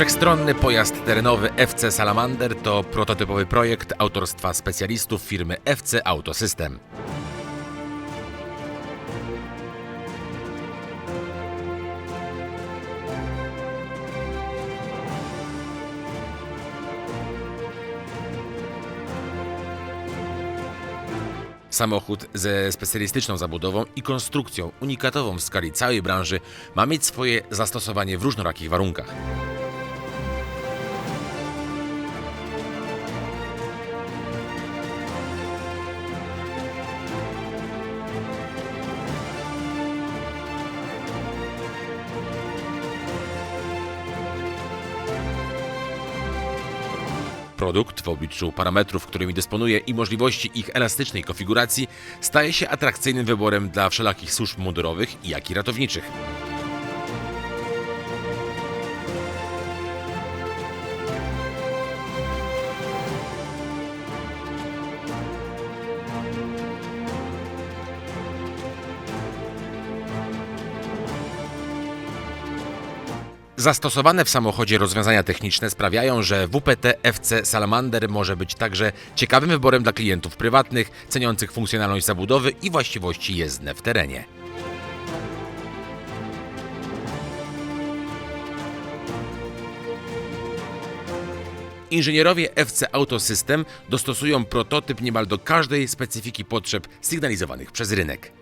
Wszechstronny pojazd terenowy FC Salamander to prototypowy projekt autorstwa specjalistów firmy FC Autosystem. Samochód ze specjalistyczną zabudową i konstrukcją unikatową w skali całej branży ma mieć swoje zastosowanie w różnorakich warunkach. Produkt w obliczu parametrów, którymi dysponuje i możliwości ich elastycznej konfiguracji staje się atrakcyjnym wyborem dla wszelakich służb mundurowych, jak i ratowniczych. Zastosowane w samochodzie rozwiązania techniczne sprawiają, że WPT FC Salamander może być także ciekawym wyborem dla klientów prywatnych, ceniących funkcjonalność zabudowy i właściwości jezdne w terenie. Inżynierowie FC Autosystem dostosują prototyp niemal do każdej specyfiki potrzeb sygnalizowanych przez rynek.